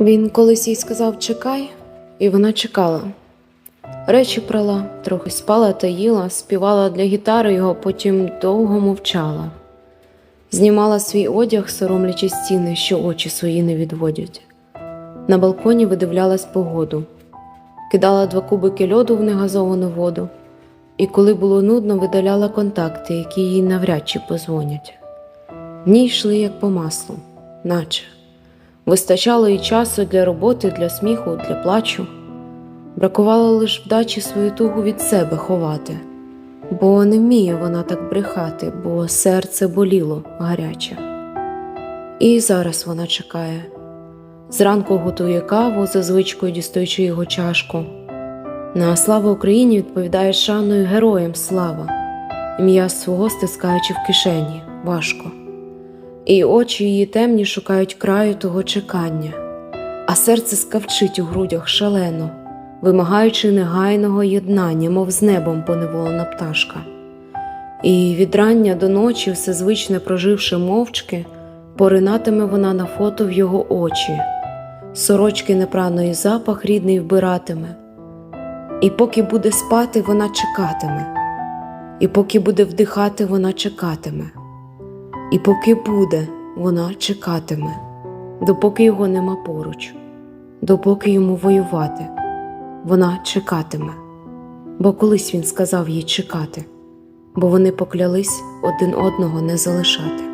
Він колись їй сказав чекай, і вона чекала. Речі прала, трохи спала та їла, співала для гітари його, потім довго мовчала. Знімала свій одяг, соромлячи стіни, що очі свої не відводять. На балконі видивлялась погоду, кидала два кубики льоду в негазовану воду, і коли було нудно, видаляла контакти, які їй навряд чи позвонять. Дні йшли як по маслу, наче. Вистачало і часу для роботи, для сміху, для плачу. Бракувало лише вдачі свою тугу від себе ховати, бо не вміє вона так брехати, бо серце боліло гаряче. І зараз вона чекає. Зранку готує каву, за звичкою дістаючи його чашку. На слава Україні відповідає шаною героям слава, ім'я свого стискаючи в кишені важко. І очі її темні шукають краю того чекання, а серце скавчить у грудях шалено, вимагаючи негайного єднання, мов з небом поневолена пташка. І від рання до ночі, все звичне проживши мовчки, поринатиме вона на фото в його очі, сорочки непраної запах рідний вбиратиме, і поки буде спати, вона чекатиме, і поки буде вдихати, вона чекатиме. І поки буде, вона чекатиме, допоки його нема поруч, допоки йому воювати, вона чекатиме. Бо колись він сказав їй чекати, бо вони поклялись один одного не залишати.